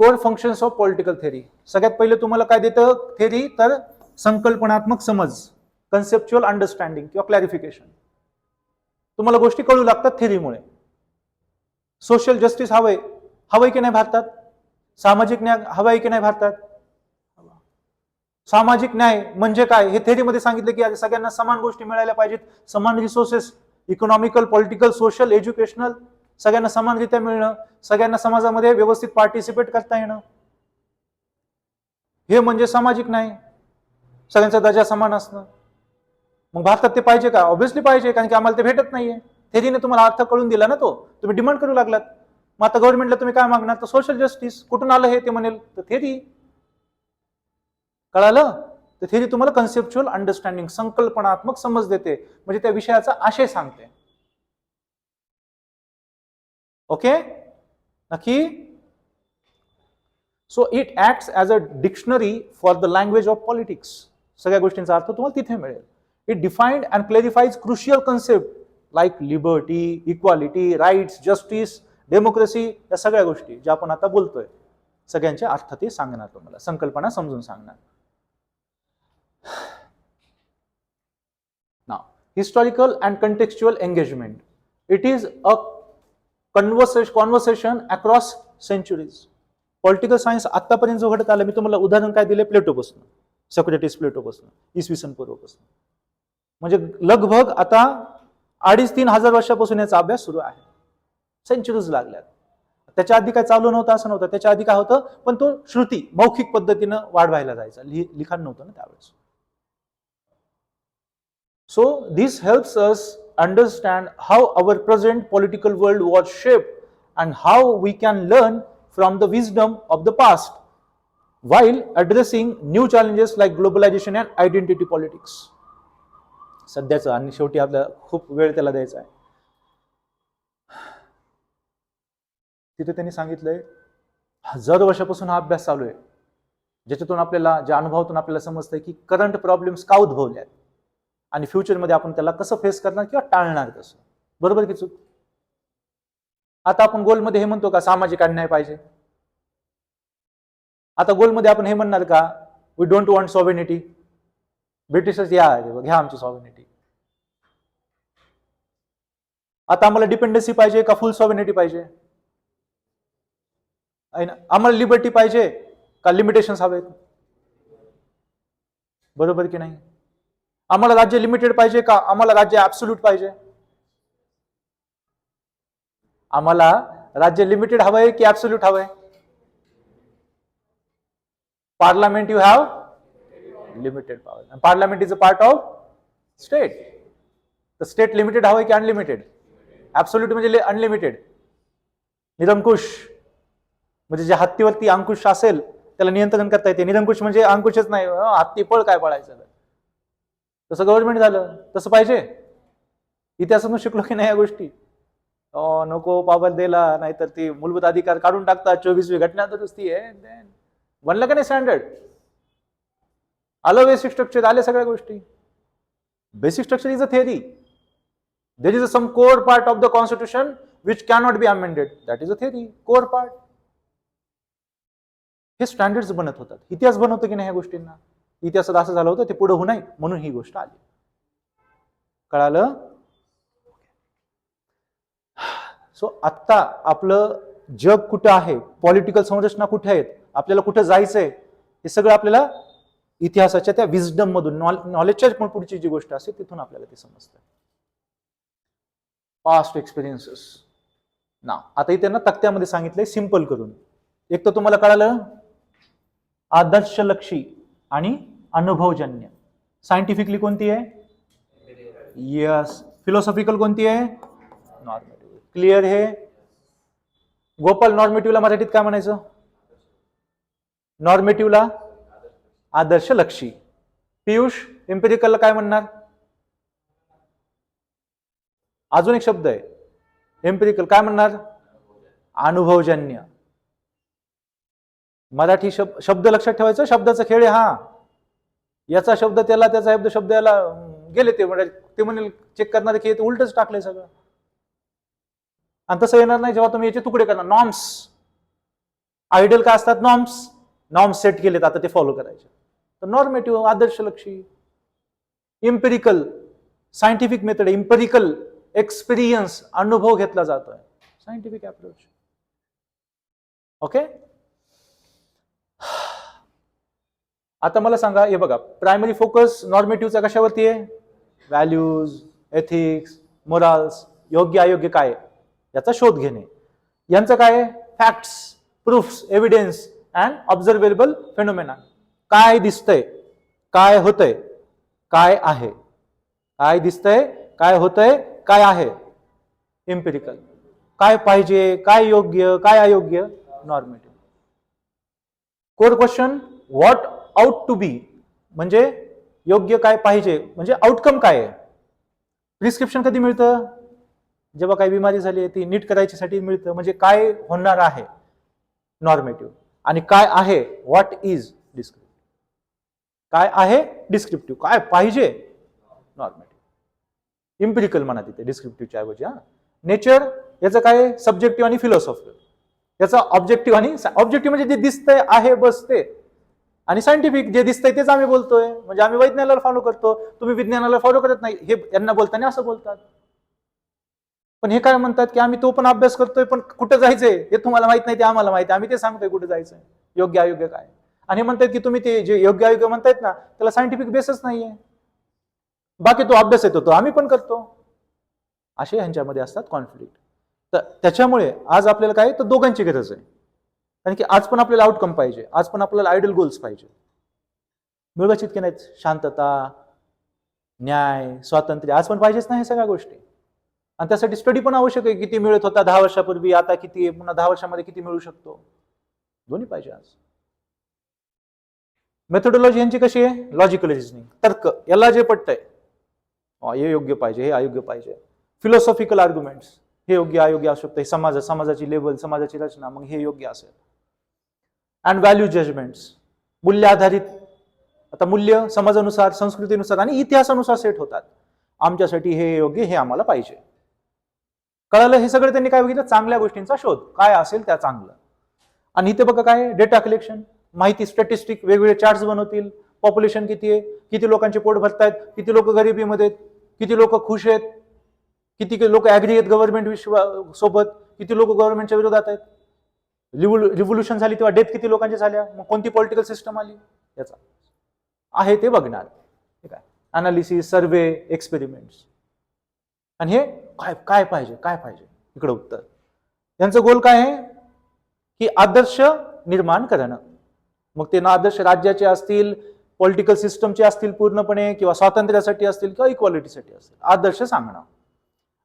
Core functions of political theory सगळ्यात पहिले तुम्हाला काय देतं? थेअरी तर संकल्पनात्मक समज कन्सेप्च्युअल अंडरस्टँडिंग किंवा क्लॅरिफिकेशन तुम्हाला गोष्टी कळू लागतात थेअरीमुळे सोशल जस्टिस हवंय. हवंय की नाही भारतात? सामाजिक न्याय हवाय की नाही भारतात? सामाजिक न्याय म्हणजे काय? हे थेअरीमध्ये सांगितलं की सगळ्यांना समान गोष्टी मिळायला पाहिजेत. समान resources economical political social educational सगळ्यांना समानरित्या मिळणं सगळ्यांना समाजामध्ये व्यवस्थित पार्टिसिपेट करता येणं. हे म्हणजे सामाजिक नाही सगळ्यांचा दर्जा समान असणं. मग भारतात ते पाहिजे का? ऑब्व्हियसली पाहिजे कारण की आम्हाला ते भेटत नाहीये. थेरीने तुम्हाला अर्थ कळून दिला ना तो? तुम्ही डिमांड करू लागलात. मग आता गव्हर्नमेंटला तुम्ही काय मागणार? तर सोशल जस्टिस कुठून आलं हे ते म्हणेल? तर थेरी. कळालं? तर थेरी तुम्हाला कन्सेप्च्युअल अंडरस्टँडिंग संकल्पनात्मक समज देते. म्हणजे त्या विषयाचा आशय सांगते. ओके नक्की so it acts as a dictionary for the language of politics सगळ्या गोष्टींचा अर्थ तुम्हाला तिथे मिळेल it defined and clarifies crucial concept like liberty equality rights justice democracy या सगळ्या गोष्टी ज्या आपण आता बोलतोय. सगळ्यांचे अर्थ ते सांगणार तुम्हाला. संकल्पना समजून सांगणार. ना historical and contextual engagement it is a conversation conversation across centuries political science आतापर्यंत जो घडत आला मी तुम्हाला उदाहरण काय दिले प्लेटोपासून. सॉक्रेटिस प्लेटोपासून इसवी सन पूर्वपासून. म्हणजे लगभग आता अडीच तीन हजार वर्षापासून याचा अभ्यास सुरू आहे. सेंचुरीज लागल्यात. त्याच्या आधी काय चालू नव्हतं असं नव्हतं. त्याच्या आधी काय होतं? पण तो श्रुती मौखिक पद्धतीनं वाढवायला जायचा. लिह- लिखाण नव्हतं ना त्यावेळेस. So this helps us understand how our present political world was shaped and how we can learn from the wisdom of the past while addressing new challenges like globalization and identity politics. सध्याचं आणि शेवटी आपल्याला खूप वेळ त्याला द्यायचा आहे तिथे त्यांनी सांगितलंय हजारो वर्षापासून हा अभ्यास चालू आहे ज्याच्यातून आपल्याला ज्या अनुभवातून आपल्याला समजतंय की करंट प्रॉब्लेम्स का उद्भवले आहेत आणि फ्युचरमध्ये आपण त्याला कसं फेस करणार किंवा टाळणार कसं? बरोबर की चूक? आता आपण गोलमध्ये हे म्हणतो का सामाजिक अन्याय पाहिजे. आता गोलमध्ये आपण हे म्हणणार का we don't want sovereignty britishers या घ्या आमची सॉव्हिनिटी आता आम्हाला डिपेंडन्सी पाहिजे का फुल सॉव्हिनिटी पाहिजे? आहे ना? आम्हाला लिबर्टी पाहिजे का लिमिटेशन्स हवेत? बरोबर की नाही? आम्हाला राज्य लिमिटेड पाहिजे का? आम्हाला राज्य ऍब्सोल्यूट पाहिजे. आम्हाला राज्य लिमिटेड हवंय की ऍब्सोल्यूट हवंय? Parliament you have limited power parliament is a part of state तर स्टेट लिमिटेड हवंय की अनलिमिटेड ऍब्सोल्यूट म्हणजे अनलिमिटेड निरंकुश. म्हणजे जे हत्तीवरती अंकुश असेल त्याला नियंत्रण करता येते. निरंकुश म्हणजे अंकुशच नाही. हत्ती पळ काय पळायचं? तसं गव्हर्नमेंट झालं तसं पाहिजे. इतिहासातून शिकलो की नाही या गोष्टी? नको पावर दिला नाहीतर ती मूलभूत अधिकार काढून टाकतात. चोवीसवी घटना दुरुस्ती आहे बनलं का नाही स्टँडर्ड आलं बेसिक स्ट्रक्चर आले सगळ्या गोष्टी. Basic structure is a theory there is a some core part of the constitution which cannot be amended that is a theory core part हे स्टँडर्ड्स बनत होतात. इतिहास बनवतो की नाही ह्या गोष्टींना? इतिहासात असं झालं होतं ते पुढे होऊ नये म्हणून ही गोष्ट आली. कळालं? सो आत्ता आपलं जग कुठं आहे? पॉलिटिकल संरचना कुठे आहेत? आपल्याला कुठं जायचंय? हे सगळं आपल्याला इतिहासाच्या त्या विजडम मधून नॉलेजच्या पण पुढची जी गोष्ट असते तिथून आपल्याला ते समजतं. पास्ट एक्सपिरियन्सेस ना आता इथे ना तक्त्यामध्ये सांगितलंय सिंपल करून. एक तर तुम्हाला कळालं? आदर्शलक्षी आणि अनुभवजन्य. सायंटिफिकली कोणती आहे? यस फिलॉसॉफिकल कोणती आहे? नॉर्मेटिव्ह क्लिअर हे? गोपाल नॉर्मेटिव्हला मराठीत काय म्हणायचं? नॉर्मेटिव्हला आदर्शलक्षी पियुष एम्पेरिकलला काय म्हणणार? अजून एक शब्द आहे. एम्पेरिकल काय म्हणणार? अनुभवजन्य. मराठी शब्द शब्द लक्षात ठेवायचं? शब्दाचा खेळ आहे हा. याचा शब्द त्याला त्याचा शब्द शब्द याला गेले ते. म्हणजे ते म्हणेल चेक करणार की उलटच टाकलंय सगळं. आणि तसं येणार नाही जेव्हा तुम्ही याचे तुकडे करणार. नॉर्म्स आयडियल काय असतात? नॉर्म्स नॉर्म्स सेट केलेत आता ते फॉलो करायचे. तर normative आदर्शलक्षी empirical scientific method empirical experience अनुभव घेतला जातोय. सायंटिफिक अप्रोच ओके आता मला सांगा हे बघा प्रायमरी फोकस नॉर्मेटिव्हचा कशावरती आहे? व्हॅल्यूज एथिक्स मोराल्स योग्य अयोग्य काय आहे? याचा शोध घेणे. यांचं काय आहे? Facts proofs evidence and observable phenomena काय दिसतंय? काय होतंय? काय आहे? काय दिसतंय? काय होतंय? काय आहे? इम्पेरिकल काय पाहिजे? काय योग्य? काय अयोग्य? Normative core question what ought to be म्हणजे योग्य काय पाहिजे म्हणजे आउटकम काय आहे? प्रिस्क्रिप्शन कधी मिळतं? जेव्हा काही बिमारी झाली आहे ती नीट करायच्यासाठी मिळतं. म्हणजे काय होणार आहे? नॉर्मेटिव्ह आणि काय आहे? व्हॉट इज डिस्क्रिप्टिव्ह काय आहे? डिस्क्रिप्टिव्ह काय पाहिजे? नॉर्मेटिव्ह इम्पिरिकल म्हणा तिथे डिस्क्रिप्टिव्हच्या ऐवजी हा. नेचर याचं काय सब्जेक्टिव्ह आणि फिलॉसॉफिकल याचा ऑब्जेक्टिव्ह आणि ऑब्जेक्टिव्ह म्हणजे जे दिसतंय आहे बस ते आणि सायंटिफिक जे दिसतंय तेच आम्ही बोलतोय. म्हणजे आम्ही वैज्ञानाला फॉलो करतो. तुम्ही विज्ञानाला फॉलो करत नाही. हे यांना बोलताना असं बोलतात. पण हे काय म्हणतात की आम्ही तो पण अभ्यास करतोय पण कुठं जायचंय? हे तुम्हाला माहीत नाही ते आम्हाला माहिती आहे. आम्ही ते सांगतोय कुठे जायचंय. योग्य अयोग्य काय? आणि म्हणतात की तुम्ही ते जे योग्य अयोग्य म्हणतायत ना त्याला सायंटिफिक बेसच नाहीये. बाकी तो अभ्यास येतो तो आम्ही पण करतो. असे ह्यांच्यामध्ये असतात कॉन्फ्लिक्ट तर त्याच्यामुळे आज आपल्याला काय? तर दोघांची गरज आहे. कारण की आज पण आपल्याला आउटकम पाहिजे. आज पण आपल्याला आयडल गोल्स पाहिजे. मिळवायचे इतके नाहीत? शांतता न्याय स्वातंत्र्य. आज पण पाहिजेच नाही सगळ्या गोष्टी. आणि त्यासाठी स्टडी पण आवश्यक आहे. किती मिळत होता दहा वर्षापूर्वी आता किती पुन्हा दहा वर्षामध्ये किती मिळू शकतो? दोन्ही पाहिजे आज. मेथोडॉलॉजी यांची कशी आहे? लॉजिकल रिझनिंग तर्क. याला जे पटतंय. हे योग्य पाहिजे हे अयोग्य पाहिजे. फिलॉसॉफिकल आर्ग्युमेंट्स हे योग्य अयोग्य असू शकतं. हे समाज समाजाची लेवल समाजाची रचना. मग हे योग्य असेल. अँड व्हॅल्यू जजमेंट्स मूल्य आधारित. आता मूल्य समाजानुसार संस्कृतीनुसार आणि इतिहासानुसार सेट होतात. आमच्यासाठी हे योग्य हे आम्हाला पाहिजे. कळालं? हे सगळं त्यांनी काय बघितलं? चांगल्या गोष्टींचा शोध. काय असेल त्या चांगलं. आणि इथे बघा काय? डेटा कलेक्शन माहिती स्टॅटिस्टिक वेगवेगळे चार्ट्स बनवतील. पॉप्युलेशन किती आहे? किती लोकांचे पोट भरतायत? किती लोक गरिबीमध्ये आहेत? किती लोक खुश आहेत? किती लोक ऍग्री आहेत गव्हर्नमेंट विश्व सोबत? किती लोक गव्हर्नमेंटच्या विरोधात आहेत? रिव्होल्युशन झाली तेव्हा डेथ किती लोकांच्या झाल्या? मग कोणती पॉलिटिकल सिस्टम आली? याचा. आहे ते बघणार. ठीक आहे अनालिसिस सर्वे एक्सपेरिमेंट्स आणि हे काय काय पाहिजे काय पाहिजे? इकडं उत्तर. यांचं गोल काय आहे? की आदर्श निर्माण करणं. मग ते ना आदर्श राज्याचे असतील पॉलिटिकल सिस्टमचे असतील पूर्णपणे किंवा स्वातंत्र्यासाठी असतील किंवा इक्वालिटीसाठी असतील आदर्श सांगणं.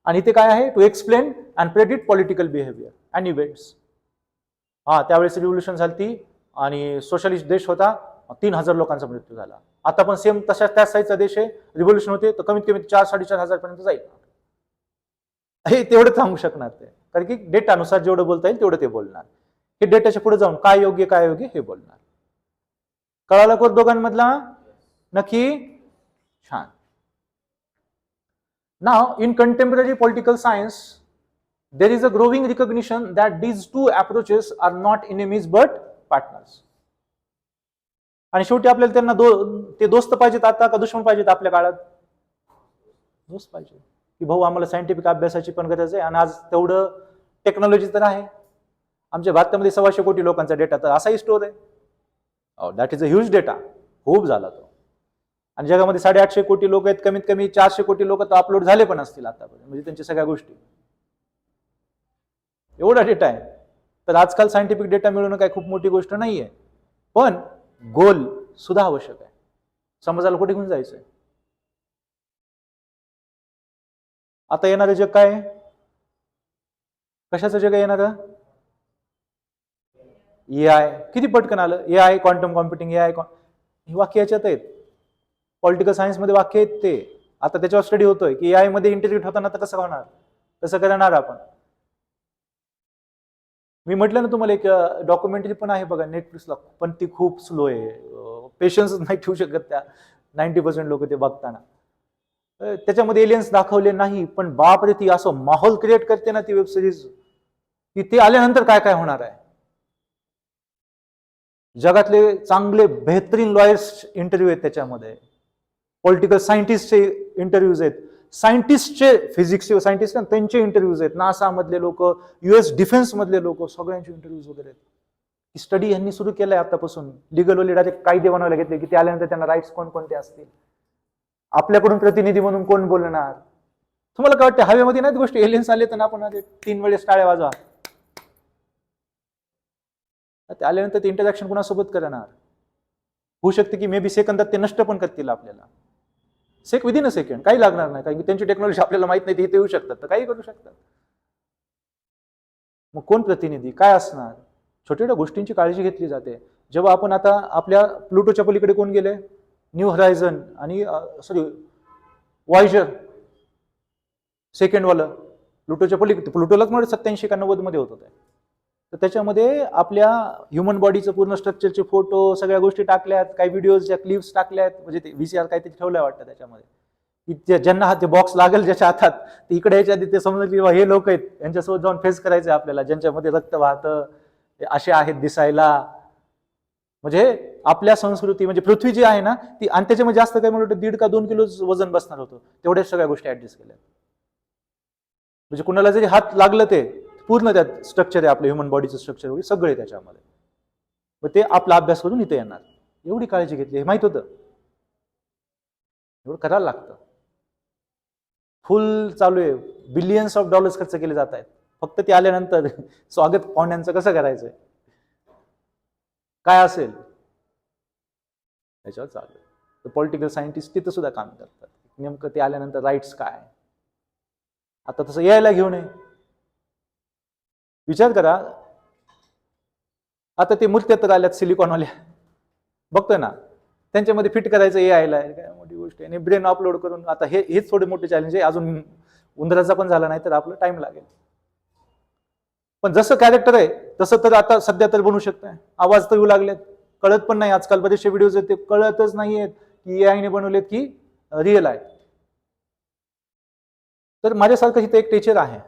आणि ते काय आहे? To explain and predict political behaviour and events हा त्यावेळेस रिव्होल्युशन झाली आणि सोशलिस्ट देश होता. तीन हजार लोकांचा मृत्यू झाला. आता पण सेम तशा त्याच साईजचा देश आहे. रिव्होल्युशन होते तर कमीत कमी चार साडेचार हजार पर्यंत जाईल. हे तेवढं सांगू शकणार ते. कारण की डेटानुसार जेवढं बोलता येईल तेवढं ते बोलणार. हे डेटाच्या पुढे जाऊन काय योग्य काय योग्य हे बोलणार. कळाला कोण दोघांमधला? नक्की? छान. नाव in contemporary political science there is a growing recognition that these two approaches are not enemies but partners. आणि शेवटी आपल्याला त्यांना दो ते दोस्त पाहिजेत आता का दुश्मन पाहिजेत आपल्या काळात? दोस्त पाहिजे की भाऊ आम्हाला सायंटिफिक अभ्यासाची पण गरज आहे आणि आज तेवढं टेक्नॉलॉजी तर आहे. आमच्या भारतामध्ये सव्वाशे कोटी लोकांचा डेटा तर असाही स्टोर आहे. That is a huge data खूप झाला तो. आणि जगामध्ये साडेआठशे कोटी लोक आहेत कमीत कमी चारशे कोटी लोक तर अपलोड झाले पण असतील आतापर्यंत. म्हणजे त्यांच्या सगळ्या गोष्टी. एवढा डेटा आहे. तर आजकाल सायंटिफिक डेटा मिळवणं काही खूप मोठी गोष्ट नाहीये. पण गोल सुद्धा आवश्यक आहे. समाजाला कुठे घेऊन जायचंय? आता येणारं जग काय? आहे? कशाचं जग आहे येणारं? ए आय किती पटकन आलं? A I quantum computing A I ही वाक्य याच्यात आहेत. पॉलिटिकल सायन्समध्ये वाक्य आहेत ते. आता त्याच्यावर स्टडी होतोय. की ए आयमध्ये इंटिग्रेट होताना तर कसं होणार? कसं करणार आपण? मी म्हटलं ना तुम्हाला एक डॉक्युमेंटरी पण आहे बघा नेटफ्लिक्सला पण ती खूप स्लो आहे. पेशन्स नाही ठेवू शकत त्या. नाईन्टी पर्सेंट लोक ते बघताना. त्याच्यामध्ये एलियन्स दाखवले नाही पण बाप रे ती असं माहोल क्रिएट करते ना ती वेब सिरीज की ते आल्यानंतर काय काय होणार आहे? जगातले चांगले बेहतरीन लॉयर्स इंटरव्ह्यू आहेत त्याच्यामध्ये. पॉलिटिकल सायंटिस्टचे इंटरव्ह्यूज आहेत. सायंटिस्टचे फिजिक्सचे सायंटिस्ट त्यांचे इंटरव्ह्यूज आहेत. नासा मधले लोक युएस डिफेन्स मधले लोक सगळ्यांचे इंटरव्ह्यूज वगैरे आहेत. की स्टडी यांनी सुरू केलाय आतापासून. लिगल ओलिडाचे कायदे बनवायला घेतले की ते आल्यानंतर त्यांना राईट्स कोणकोणते असतील? आपल्याकडून प्रतिनिधी म्हणून कोण बोलणार? तुम्हाला काय वाटतं हवेमध्ये नाही गोष्टी? एलियन्स आले तर आपण तीन वेळेस टाळ्या वाजवा. ते आल्यानंतर ते इंटरॅक्शन कोणासोबत करणार? होऊ शकते की मे बी सेकंदात ते नष्ट पण करतील आपल्याला. सेक विदिन अ सेकंड काही लागणार नाही कारण की त्यांची टेक्नॉलॉजी आपल्याला माहीत नाही ते इथे येऊ शकतात. तर काही करू शकतात. मग कोण प्रतिनिधी? काय असणार? छोट्या छोट्या गोष्टींची काळजी घेतली जाते. जेव्हा आपण आता आपल्या प्लुटोच्या पलीकडे कोण गेले? न्यू हरायझन आणि सॉरी वायजर सेकंडवालं प्लुटोच्या पलीकडे प्लुटोलाच म्हणजे सत्याऐंशी एकानव्वदमध्ये होत होतं. तर त्याच्यामध्ये आपल्या ह्युमन बॉडीचं पूर्ण स्ट्रक्चरचे फोटो सगळ्या गोष्टी टाकल्यात काही व्हिडिओजच्या क्लिप्स टाकल्यात म्हणजे ते व्हीसीआर काहीतरी ठेवल्या वाटतं त्याच्यामध्ये. की ज्यांना हा ते बॉक्स लागेल ज्याच्या हातात ते इकडे याच्या आधी ते समजलं की हे लोक आहेत यांच्यासोबत जाऊन फेस करायचे आपल्याला ज्यांच्यामध्ये रक्त वाहतं असे आहेत दिसायला. म्हणजे आपल्या संस्कृती म्हणजे पृथ्वी जी आहे ना ती आणि त्याच्यामध्ये जास्त काही मला वाटतं दीड का दोन किलो वजन बसणार होतं. तेवढ्याच सगळ्या गोष्टी ऍडजस्ट केल्या म्हणजे कुणाला जरी हात लागलं ते पूर्ण त्यात स्ट्रक्चर आहे आपलं ह्युमन बॉडीचं स्ट्रक्चर वगैरे सगळे त्याच्यामध्ये. मग ते आपला अभ्यास करून इथे येणार. एवढी काळजी घेतली हे माहीत होतं. एवढं करायला लागतं. फुल चालू आहे. बिलियन्स ऑफ डॉलर्स खर्च केले जात आहेत. फक्त ते आल्यानंतर स्वागत पाहुण्यांचं कसं करायचंय? काय असेल? त्याच्यावर चालू आहे. तर पॉलिटिकल सायंटिस्ट तिथं सुद्धा काम करतात. नेमकं ते आल्यानंतर राईट्स काय? आता तसं यायला घेऊ नये विचार करा. आता ते मूर्त्या तर आल्यात सिलिकॉनवाल्या. बघतोय ना. त्यांच्यामध्ये फिट करायचं ए आयला काय मोठी गोष्ट आहे. आणि ब्रेन अपलोड करून आता हे हेच थोडे मोठे चॅलेंज आहे. अजून उंदराचा पण झाला नाही तर आपलं टाइम लागेल. पण जसं कॅरेक्टर आहे तसं तर आता सध्या तर बनू शकताय. आवाज तर येऊ लागलेत. कळत पण नाही. आजकाल बरेचसे व्हिडिओज आहेत ते कळतच नाहीयेत की ए आयने बनवलेत की रिअल आहे. तर माझ्यासारखं इथे एक टीचर आहे.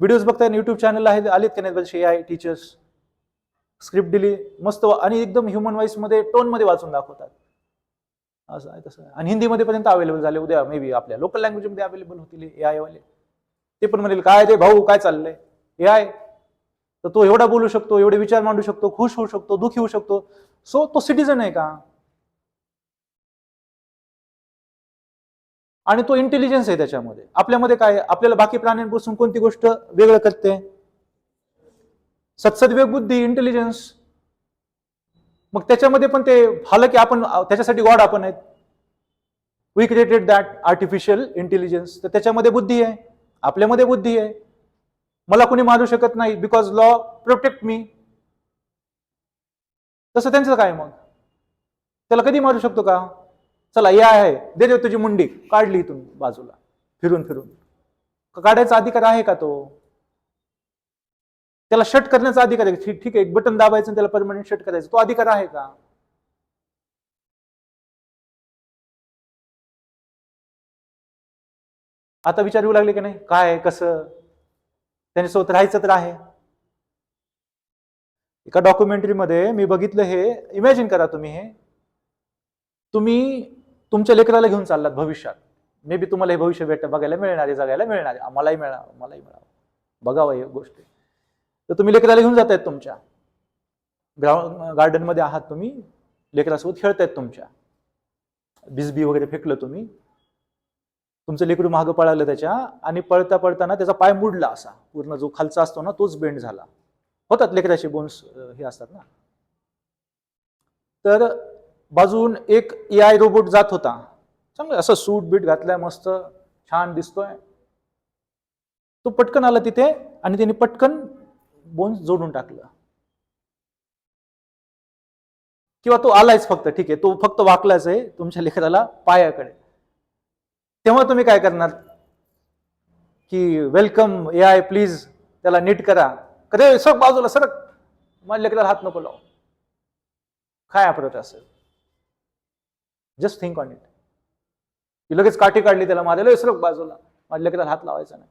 व्हिडिओज बघताय युट्यूब चॅनल आहे आलेत का नाही ए आय टीचर्स स्क्रिप्ट दिली मस्त आणि एकदम ह्युमन व्हॉइस टोनमध्ये वाचून दाखवतात. असं आहे तसं. आणि हिंदीमध्ये पर्यंत अवेलेबल झाले उद्या मे बी आपल्या लोकल लँग्वेजमध्ये अवेलेबल होतील ए आय वाले. ते पण म्हणेल काय ते भाऊ काय चाललंय? ए आय तर तो एवढा बोलू शकतो एवढे विचार मांडू शकतो खुश होऊ शकतो दुःखी होऊ शकतो. सो तो सिटीजन आहे का? आणि तो इंटेलिजन्स आहे त्याच्यामध्ये. आपल्यामध्ये काय आपल्याला बाकी प्राण्यांपासून कोणती गोष्ट वेगळं करते? सत्सद्वेग बुद्धी इंटेलिजन्स मग त्याच्यामध्ये पण ते झालं की आपण त्याच्यासाठी गॉड आपण आहेत. We created that artificial intelligence तर त्याच्यामध्ये बुद्धी आहे. आपल्यामध्ये बुद्धी आहे. मला कोणी मारू शकत नाही बिकॉज लॉ प्रोटेक्ट मी तसं त्यांचं काय मग? त्याला कधी मारू शकतो का? चला या आहे. दे दे तुझी मुंडी. काढली इथून बाजूला. फिरून फिरून. काढायचा अधिकार आहे का तो? त्याला शट करण्याचा अधिकार आहे. ठीक ठीक आहे. एक बटन दाबायचं आणि त्याला परमनंट शट करायचं. तो अधिकार आहे का? आता विचार येऊ लागले की नाही? काय कसं? त्यांच्यासोबत राहायचं तर आहे. एका डॉक्युमेंटरीमध्ये मी बघितलं हे. इमॅजिन करा तुम्ही हे. तुम्ही तुमच्या लेकराला घेऊन चाललात भविष्यात. मे बी तुम्हाला हे भविष्य भेट बघायला मिळणार आहे जगायला मिळणार. आहे आम्हालाही मिळावं मलाही मिळावं बघावं हे गोष्टी. तर तुम्ही लेकराला घेऊन जातायत तुमच्या. ग्राउंड गार्डनमध्ये आहात तुम्ही. लेकरासोबत खेळतायत तुमच्या. बिजबी वगैरे फेकलं तुम्ही. तुमचं लेकरू मागं पळालं त्याच्या आणि पळता पळताना त्याचा पाय मुडला असा. पूर्ण जो खालचा असतो ना तोच बेंड झाला. होतात लेकराचे बोन्स हे असतात ना. तर बाजून एक ए आय रोबोट जात होता. चांगलं असं सूट बीट घातलाय मस्त छान दिसतोय. तो पटकन आला तिथे आणि त्याने पटकन बोन्स जोडून टाकलं. किंवा तो आलायच फक्त ठीक आहे तो फक्त वाकलाच आहे तुमच्या लेखराला पायाकडे. तेव्हा तुम्ही काय करणार? की वेलकम ए आय प्लीज त्याला नीट करा. कधी सरक बाजूला सरक. माझ्या लेकराला हात नको लाव. काय आपलं असेल? जस्ट थिंक ऑन इट ती लगेच काठी काढली त्याला मारायला सरक बाजूला. माझ्या लेकराला हात लावायचा नाही.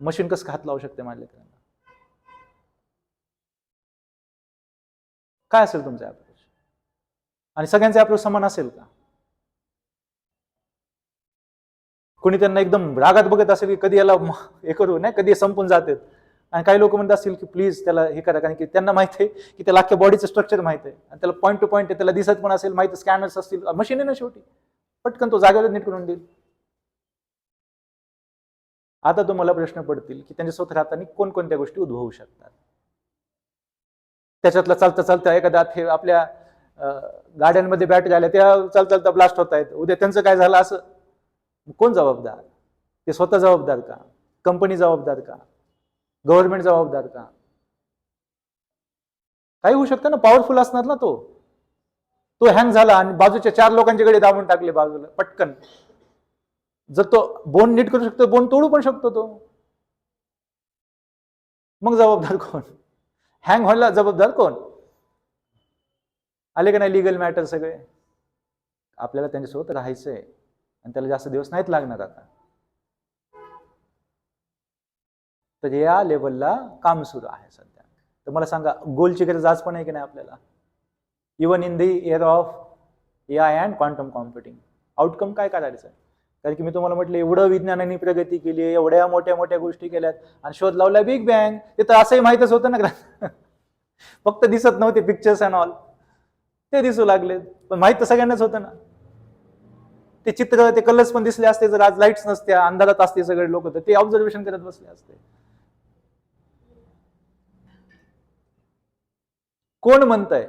मशीन कसं हात लावू शकते माझ्या लेकरांना काय असेल तुमचा अप्रोच आणि सगळ्यांचा अप्रोच समान असेल का? कोणी त्यांना एकदम रागात बघत असेल की कधी याला हे करू नाही? कधी संपून जातात? आणि काही लोक म्हणत असतील की प्लीज त्याला हे करा कारण की त्यांना माहीत आहे की त्याला अख्ख्या बॉडीचं स्ट्रक्चर माहीत आहे. आणि त्याला पॉईंट टू पॉईंट आहे त्याला दिसत पण असेल माहिती स्कॅनर्स असतील. मशीन आहे ना शेवटी. पटकन तो जागेवर नीट करून देईल. आता तुम्हाला प्रश्न पडतील की त्यांच्या स्वतः हाताने कोणकोणत्या गोष्टी उद्भवू शकतात? त्याच्यातला चालता चालता एखादा हे आपल्या गाड्यांमध्ये बॅटरी आल्या त्या चालता चालता ब्लास्ट होत आहेत. उद्या त्यांचं काय झालं असं? कोण जबाबदार? ते स्वतः जबाबदार का? कंपनी जबाबदार का? गव्हर्नमेंट जबाबदार का काही होऊ शकतं ना पॉवरफुल असणार ना तो. तो हँग झाला आणि बाजूच्या चार लोकांचे गडे दाबून टाकले बाजूला पटकन. जर तो बोन नीट करू शकतो बोन तोडू पण शकतो तो. मग जबाबदार कोण? हँग व्हायला जबाबदार कोण? आले का नाही लिगल मॅटर सगळे? आपल्याला त्यांच्यासोबत राहायचंय. आणि त्याला जास्त दिवस नाहीत लागणार आता. तर या लेवलला काम सुरू आहे सध्या. तर मला सांगा गोलची गरज आज पण आहे की नाही आपल्याला? Even in the year of A I and quantum computing outcome काय करायचं आहे कारण की मी तुम्हाला म्हटलं एवढं विज्ञानाने प्रगती केली एवढ्या मोठ्या मोठ्या गोष्टी केल्यात आणि शोध लावला बिग बँग ते तर असंही माहीतच होतं ना फक्त दिसत नव्हते पिक्चर्स अँड ऑल ते दिसू लागले पण माहीत तर सगळ्यांनाच होतं ना. ते चित्र ते कलर्स पण दिसले असते जर आज लाईट्स नसत्या अंधारात असते सगळे लोक तर ते ऑब्झर्वेशन करत बसले असते. कोण म्हणतंय?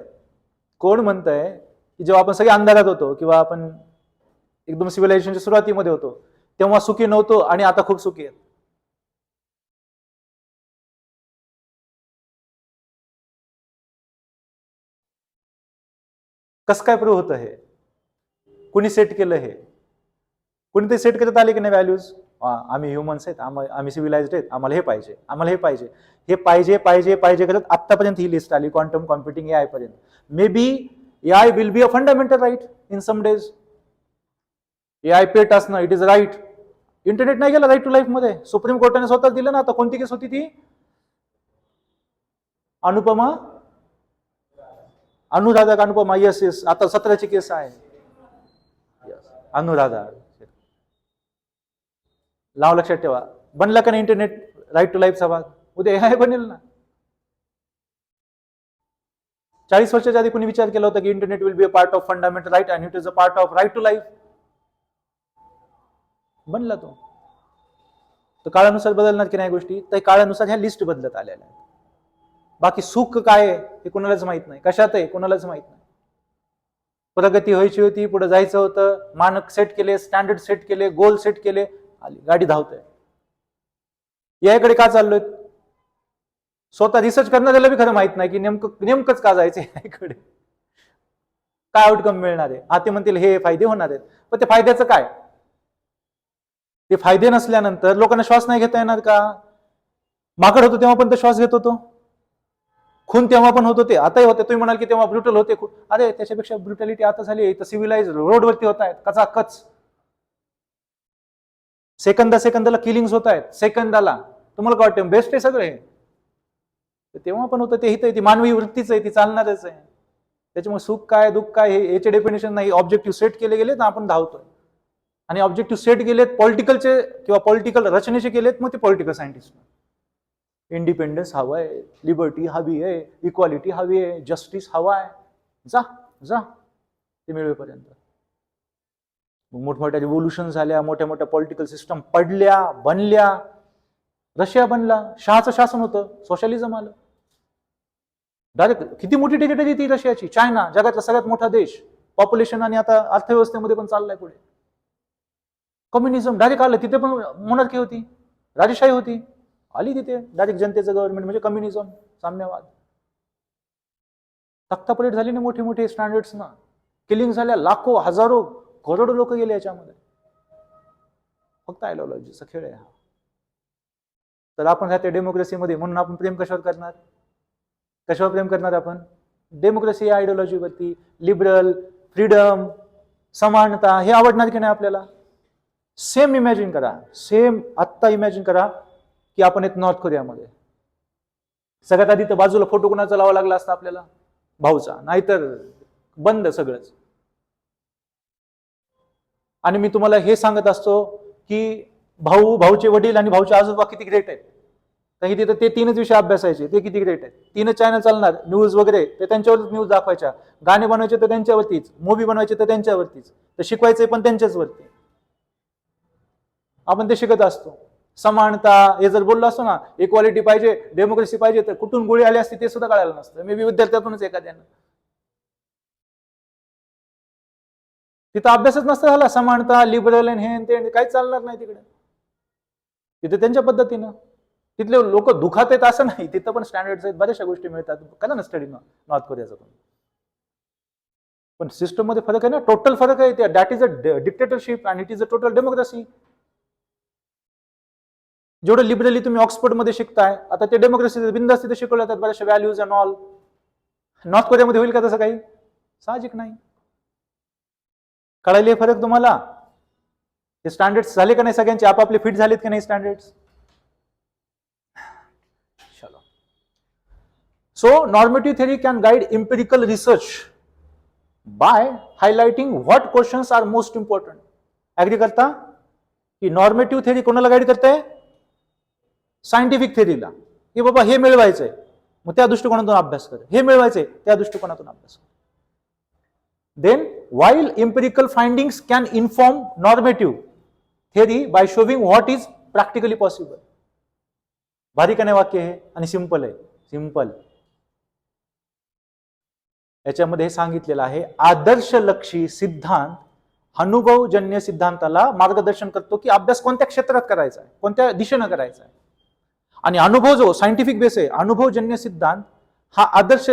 कोण म्हणतंय? की जेव्हा आपण सगळे अंधारात होतो किंवा आपण एकदम सिव्हिलायझेशनच्या सुरुवातीमध्ये होतो तेव्हा सुखी नव्हतो आणि आता खूप सुखी आहेत. कसं काय प्रूव्ह होतं हे? कुणी सेट केलं हे? कुणी ते सेट करत आले की नाही व्हॅल्यूज आम्ही ह्युमन्स आहेत आम्हाला आम्ही सिव्हिलाइज्ड आहेत आम्हाला हे पाहिजे आम्हाला हे पाहिजे. हे पाहिजे पाहिजे पाहिजे करत आत्तापर्यंत ही लिस्ट आली क्वांटम कॉम्प्युटिंग ए आय पर्यंत. Maybe A I will be a fundamental right in some days A I pet असणं इट इज राईट इंटरनेट नाही गेला राईट टू लाईफमध्ये सुप्रीम कोर्टाने स्वतः दिलं ना आता कोणती केस होती ती? अनुपमा? अनुराधा अनुपमा? येस येस आता सतराची केस आहे. अनुराधा. लाव लक्षात ठेवा. बनला का नाही इंटरनेट राईट टू लाईफचा भाग. उद्या हे बनेल ना. चाळीस वर्षाच्या आधी कोणी विचार केला होता की internet will be a part of fundamental right and it is a part of right to life बनला तो. तर काळानुसार बदलणार की नाही गोष्टी? तर काळानुसार ह्या लिस्ट बदलत आलेल्या आहेत. बाकी सुख काय आहे हे कोणालाच माहीत नाही. कशात आहे कोणालाच माहीत नाही. प्रगती व्हायची होती पुढे जायचं होतं. मानक सेट केले स्टँडर्ड सेट केले गोल सेट केले. आली. गाडी धावते. याकडे का चाललोय स्वतः रिसर्च करणाऱ्याला बी खरं माहीत नाही की नेमकं नेमकंच का जायचं याकडे काय आउटकम मिळणार आहे? हा ते म्हणतील हे फायदे होणार आहेत. पण ते फायद्याचं काय? ते फायदे नसल्यानंतर लोकांना श्वास नाही घेता येणार का? माकड होतो तेव्हा पण ते श्वास घेत होतो? खून तेव्हा पण होत होते आताही होते. तुम्ही म्हणाल की तेव्हा ब्रुटल होते अरे त्याच्यापेक्षा ब्रुटॅलिटी आता झाली तर सिव्हिलाइज रोडवरती होत आहेत. कचा कच सेकंदा सेकंदाला किलिंग्स होत आहेत सेकंदाला. तुम्हाला काय वाटतं बेस्ट आहे सगळं? हे तर तेव्हा पण होतं ते हित ती मानवी वृत्तीच आहे ती चालणारच आहे. त्याच्यामुळे सुख काय दुःख काय हे याचे डेफिनेशन नाही. ऑब्जेक्टिव्ह सेट केले गेले तर आपण धावतोय. आणि ऑब्जेक्टिव्ह सेट गेलेत पॉलिटिकलचे किंवा पॉलिटिकल रचनेचे केलेत मग ते पॉलिटिकल सायंटिस्ट इंडिपेंडन्स हवं आहे लिबर्टी हवी आहे इक्वालिटी हवी आहे जस्टिस हवा आहे जा जा. ते मिळवेपर्यंत मोठमोठ्या रिव्होल्युशन झाल्या मोठ्या मोठ्या पॉलिटिकल सिस्टम पडल्या बनल्या. रशिया बनला. शहाचं शासन होतं. सोशलिझम आलं. डायरेक्ट किती मोठी टेरिटरी ती रशियाची? चायना जगातला सगळ्यात मोठा देश. पॉप्युलेशन आणि आता अर्थव्यवस्थेमध्ये पण चाललाय पुढे. कम्युनिझम डायरेक्ट आलं. तिथे पण मोनार्की होती. राजेशाही होती. आली तिथे. डायरेक्ट जनतेचं गव्हर्नमेंट म्हणजे कम्युनिझम साम्यवाद. तख्तापलट झाली ना मोठे मोठे स्टँडर्ड्स ना. किलिंग झाल्या. लाखो हजारो करोडो लोक गेले याच्यामध्ये. फक्त आयडिओलॉजीचा खेळ आहे हा. तर आपण राहते डेमोक्रेसीमध्ये म्हणून आपण प्रेम कशावर करणार? कशावर प्रेम करणार आपण? डेमोक्रेसी या आयडिओलॉजीवरती लिबरल फ्रीडम समानता हे आवडणार की नाही आपल्याला? सेम इमॅजिन करा. सेम आत्ता इमॅजिन करा की आपण एक नॉर्थ कोरियामध्ये सगळ्यात आधी तर बाजूला फोटो कुणाचा लावा लागला असता आपल्याला? भाऊचा. नाहीतर बंद सगळंच. आणि मी तुम्हाला हे सांगत असतो की भाऊ भाऊचे वडील आणि भाऊचे आजोबा किती ग्रेट आहेत. काही तिथं ते तीनच विषय अभ्यासायचे ते किती ग्रेट आहेत. तीनच चॅनल चालणार न्यूज वगैरे ते त्यांच्यावरच न्यूज दाखवायच्या. गाणे बनवायचे तर त्यांच्यावरतीच मूवी बनवायचे तर त्यांच्यावरतीच तर शिकवायचे पण त्यांच्याच वरती आपण ते शिकत असतो. समानता हे जर बोललो असतो ना इक्वालिटी पाहिजे डेमोक्रेसी पाहिजे तर कुठून गोळी आली असती ते सुद्धा कळायला नसतं. मी विद्यार्थ्यातूनच एखाद्यानं. तिथं अभ्यासच नसता झाला. समानता लिबरल हे ते आणि काहीच चालणार नाही तिकडे. तिथे त्यांच्या पद्धतीनं. तिथले लोक दुखात आहेत असं नाही. तिथं पण स्टँडर्ड्स आहेत बऱ्याचशा गोष्टी मिळतात. करा ना स्टडी नॉर्थ कोरियाचा तुम्ही पण. सिस्टममध्ये फरक आहे ना. टोटल फरक आहे that is a dictatorship and it is a total democracy जेवढं लिबरली तुम्ही ऑक्सफोर्डमध्ये शिकताय आता ते डेमोक्रेसी बिंदास तिथे शिकवल्या जातात. बऱ्याचशा व्हॅल्यूज अँड ऑल नॉर्थ कोरियामध्ये होईल का तसं काही? साहजिक नाही. कळायले फरक तुम्हाला? ते स्टँडर्ड्स झाले का नाही सगळ्यांचे? आपापले फिट झालेत की नाही स्टँडर्ड्स चलो. So normative theory can guide empirical research by highlighting what questions are most important agree करता? की नॉर्मेटिव्ह थेरी कोणाला गाईड करते सायंटिफिक थेरीला की बाबा हे मिळवायचंय. मग त्या दृष्टिकोनातून अभ्यास कर. हे मिळवायचंय. त्या दृष्टिकोनातून अभ्यास कर. Then while empirical findings can inform normative theory by showing what is practically possible. बारीकाने नाही वाक्य आहे आणि सिंपल आहे. सिंपल याच्यामध्ये हे सांगितलेलं आहे आदर्शलक्षी सिद्धांत अनुभवजन्य सिद्धांताला मार्गदर्शन करतो की अभ्यास कोणत्या क्षेत्रात करायचा आहे कोणत्या दिशेनं करायचा आहे. आणि अनुभव जो सायंटिफिक बेस आहे अनुभवजन्य सिद्धांत हा आदर्श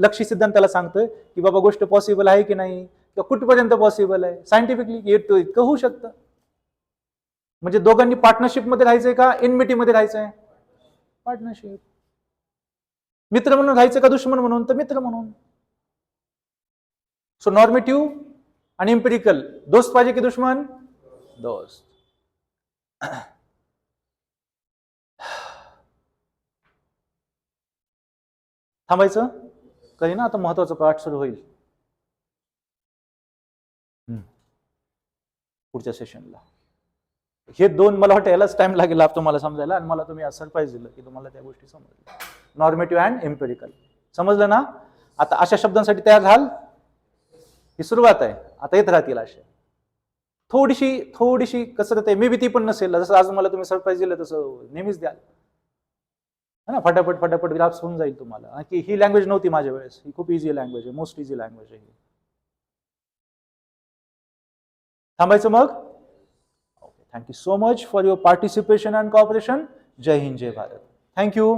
लक्षी सिद्धांताला सांगतोय की बाबा गोष्ट पॉसिबल आहे की नाही? किंवा कुठपर्यंत पॉसिबल आहे? सायंटिफिकली येतो इतकं होऊ शकतं. म्हणजे दोघांनी पार्टनरशिपमध्ये राहायचंय का? एनमिटीमध्ये राहायचंय? पार्टनरशिप मित्र म्हणून राहायचं का दुश्मन म्हणून? तर मित्र म्हणून. सो नॉर्मेटिव्ह आणि इम्पेरिकल दोस्त पाहिजे की दुश्मन? दोस्त. थांबायचं? काही ना आता महत्त्वाचा पाठ सुरू होईल. पुढच्या सेशनला हे दोन मला वाटतं यालाच टाइम लागेल तुम्हाला समजायला आणि मला तुम्ही सरप्राईज दिलं की तुम्हाला त्या गोष्टी समजल्या. नॉर्मेटिव्ह अँड एम्पेरिकल समजलं ना? आता अशा शब्दांसाठी तयार झाल? ही सुरुवात आहे. आता येत राहतील असे थोडीशी थोडीशी कसरत आहे मे बी ती पण नसेल. जसं आज मला तुम्ही सरप्राईज दिलं तसं नेहमीच द्याल. है ना फटाफट फटाफट ग्राफ्स होऊन जाईल तुम्हाला. की ही लँग्वेज नव्हती माझ्या वेळेस. ही खूप इझी लँग्वेज आहे मोस्ट इझी लँग्वेज आहे ही. थांबायचं मग? Okay thank you so much for your participation and cooperation Jai Hind Jai Bharat. Thank you